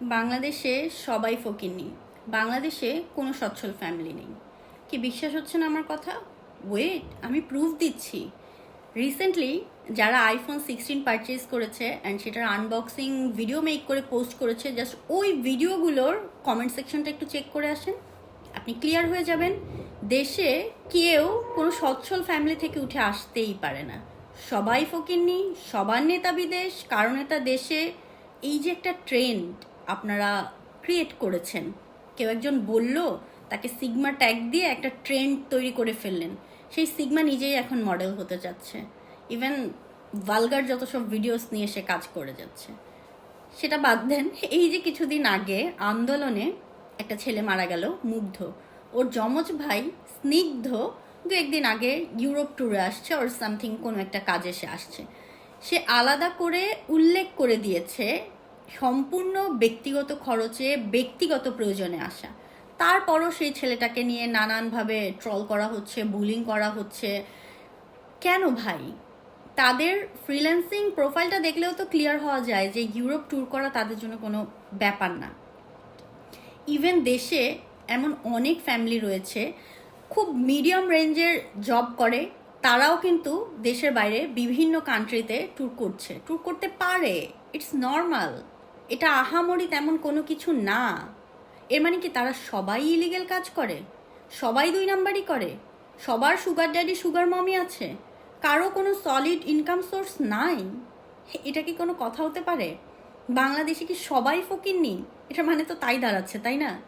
বাংলাদেশে সবাই ফকিরনি বাংলাদেশে কোনো সচ্ছল ফ্যামিলি নেই। কি বিশ্বাস হচ্ছে না আমার কথা? ওয়েট আমি প্রুফ দিচ্ছি। রিসেন্টলি যারা আইফোন সিক্সটিন পারচেজ করেছে অ্যান্ড সেটার আনবক্সিং ভিডিও মেক করে পোস্ট করেছে জাস্ট ওই ভিডিওগুলোর কমেন্ট সেকশনটা একটু চেক করে আসেন। আপনি ক্লিয়ার হয়ে যাবেন। দেশে কেউ কোনো সচ্ছল ফ্যামিলি থেকে উঠে আসতেই পারে না। সবাই ফকিরনি সবার নেতা বিদেশ, কারও নেতা দেশে। এই যে একটা ট্রেন্ড আপনারা ক্রিয়েট করেছেন। কেউ একজন বলল, তাকে সিগমা ট্যাগ দিয়ে একটা ট্রেন্ড তৈরি করে ফেললেন। সেই সিগমা নিজেই এখন মডেল হতে যাচ্ছে। ইভেন ভালগার যত সব ভিডিওস নিয়ে সে কাজ করে যাচ্ছে। সেটা বাদ দেন, এই যে কিছুদিন আগে আন্দোলনে একটা ছেলে মারা গেল, মুগ্ধ। ওর যমজ ভাই স্নিগ্ধ, দু একদিন আগে ইউরোপ ট্যুরে আসছে ওর সামথিং কোনো একটা কাজে সে আসছে। সে আলাদা করে উল্লেখ করে দিয়েছে সম্পূর্ণ ব্যক্তিগত খরচে, ব্যক্তিগত প্রয়োজনে আসা। তারপরও সেই ছেলেটাকে নিয়ে নানানভাবে ট্রল করা হচ্ছে বুলিং করা হচ্ছে। কেন ভাই? তাদের ফ্রিল্যান্সিং প্রোফাইলটা দেখলেও তো ক্লিয়ার হওয়া যায় যে ইউরোপ ট্যুর করা তাদের জন্য কোনো ব্যাপার না। ইভেন দেশে এমন অনেক ফ্যামিলি রয়েছে, খুব মিডিয়াম রেঞ্জের জব করে, তারাও কিন্তু দেশের বাইরে বিভিন্ন কান্ট্রিতে ট্যুর করছে। ট্যুর করতে পারে ইটস নর্মাল এটা আহামরি তেমন কোনো কিছু না। এর মানে কি তারা সবাই ইলিগেল কাজ করে? সবাই দুই নাম্বারই করে? সবার সুগার ড্যাডি সুগার মমি আছে? কারও কোনো সলিড ইনকাম সোর্স নাই? এটা কি কোনো কথা হতে পারে? বাংলাদেশে কি সবাই ফকিরনি এটা মানে তো তাই দাঁড়াচ্ছে, তাই না?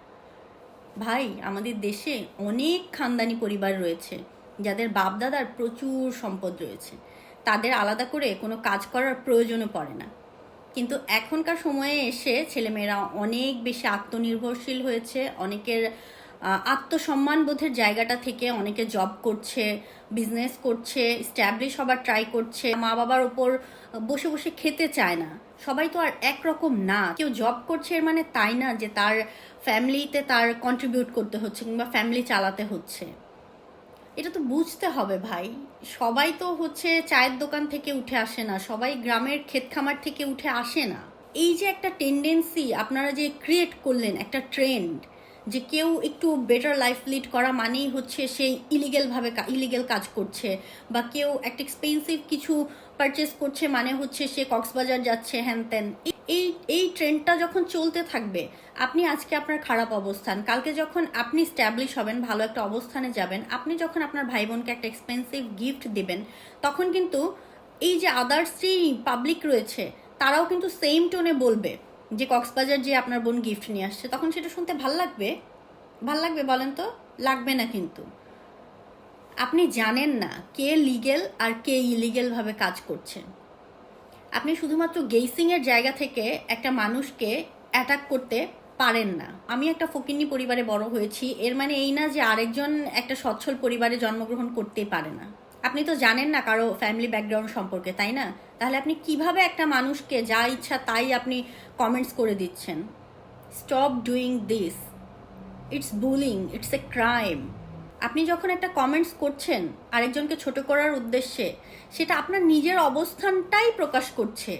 ভাই, আমাদের দেশে অনেক খানদানি পরিবার রয়েছে, যাদের বাপদাদার প্রচুর সম্পদ রয়েছে। তাদের আলাদা করে কোনো কাজ করার প্রয়োজনও পড়ে না। কিন্তু এখনকার সময়ে এসে ছেলেমেয়েরা অনেক বেশি আত্মনির্ভরশীল হয়েছে, অনেকের আত্মসম্মান বোধের জায়গাটা থেকে অনেকে জব করছে বিজনেস করছে স্ট্যাবলিশ হবার ট্রাই করছে। মা বাবার ওপর বসে বসে খেতে চায় না। সবাই তো আর একরকম না। কেউ জব করছে এর মানে তাই না যে তার ফ্যামিলিতে তার কন্ট্রিবিউট করতে হচ্ছে কিংবা ফ্যামিলি চালাতে হচ্ছে। এটা তো বুঝতে হবে ভাই। সবাই তো হচ্ছে চায়ের দোকান থেকে উঠে আসে না, সবাই গ্রামের ক্ষেত খামার থেকে উঠে আসে না। এই যে একটা টেন্ডেন্সি আপনারা যে ক্রিয়েট করলেন, একটা ট্রেন্ড যে কেউ একটু বেটার লাইফ লিড করা মানেই হচ্ছে সেই ইলিগেলভাবে ইলিগেল কাজ করছে বা কেউ একটা এক্সপেন্সিভ কিছু পারচেস করছে মানে হচ্ছে সে কক্সবাজার যাচ্ছে, হ্যান ত্যান। এই এই ট্রেন্ডটা যখন চলতে থাকবে, আপনি আজকে আপনার খারাপ অবস্থান, কালকে যখন আপনি স্ট্যাবলিশ হবেন, ভালো একটা অবস্থানে যাবেন, আপনি যখন আপনার ভাই বোনকে একটা এক্সপেন্সিভ গিফট দেবেন, তখন কিন্তু এই যে আদার্স যে পাবলিক রয়েছে, তারাও কিন্তু সেম টোনে বলবে যে কক্সবাজার যে আপনার বোন গিফট নিয়ে আসছে, তখন সেটা শুনতে ভালো লাগবে? ভালো লাগবে বলেন তো? লাগবে না কিন্তু। আপনি জানেন না কে লিগেল আর কে ইলিগেলভাবে কাজ করছেন আপনি শুধুমাত্র গেইসিংয়ের জায়গা থেকে একটা মানুষকে অ্যাটাক করতে পারেন না। আমি একটা ফকিন্নি পরিবারে বড় হয়েছি, এর মানে এই না যে আরেকজন একটা সচ্ছল পরিবারে জন্মগ্রহণ করতে পারে না। আপনি তো জানেন না কারও ফ্যামিলি ব্যাকগ্রাউন্ড সম্পর্কে, তাই না? তাহলে আপনি কীভাবে একটা মানুষকে যা ইচ্ছা তাই আপনি কমেন্টস করে দিচ্ছেন? Stop doing this it's bullying it's a crime আপনি যখন একটা কমেন্টস করছেন আরেকজনকে ছোট করার উদ্দেশ্যে, সেটা আপনার নিজের অবস্থানটাই প্রকাশ করছে।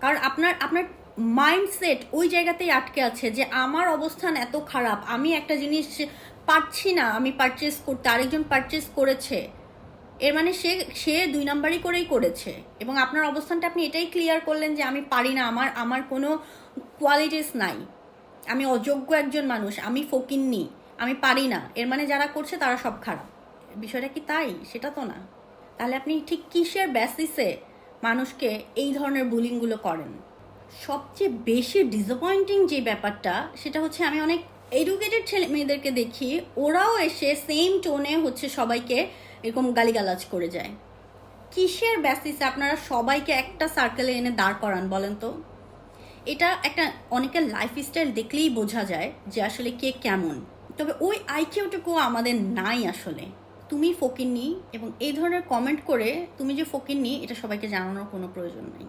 কারণ আপনার আপনার মাইন্ডসেট ওই জায়গাতেই আটকে আছে যে আমার অবস্থান এত খারাপ, আমি একটা জিনিস পারছি না, আমি পারচেস করতে, আরেকজন পারচেস করেছে। এর মানে সে সে দুই নাম্বারই করেই করেছে। এবং আপনার অবস্থানটা আপনি এটাই ক্লিয়ার করলেন যে আমি পারি না, আমার আমার কোনো কোয়ালিটিস নাই। আমি অযোগ্য একজন মানুষ, আমি ফকিন্নি। আমি পারি না। এর মানে যারা করছে তারা সব খারাপ। বিষয়টা কি তাই? সেটা তো না। তাহলে আপনি ঠিক কিসের বেসিসে মানুষকে এই ধরনের বুলিংগুলো করেন? সবচেয়ে বেশি ডিসঅ্যাপয়েন্টিং যে ব্যাপারটা, সেটা হচ্ছে আমি অনেক এডুকেটেড ছেলে মেয়েদেরকে দেখি, ওরাও এসে সেম টোনে হচ্ছে সবাইকে এরকম গালিগালাজ করে যায়। কিসের বেসিসে আপনারা সবাইকে একটা সার্কেলে এনে দাঁড় করান বলেন তো? এটা একটা অনেকের লাইফস্টাইল দেখলেই বোঝা যায় যে আসলে কে কেমন। তবে ওই আইকিউটুকু আমাদের নাই আসলে। তুমি ফকিরনি এবং এই ধরনের কমেন্ট করে তুমি যে ফকিরনি এটা সবাইকে জানানোর কোনো প্রয়োজন নেই।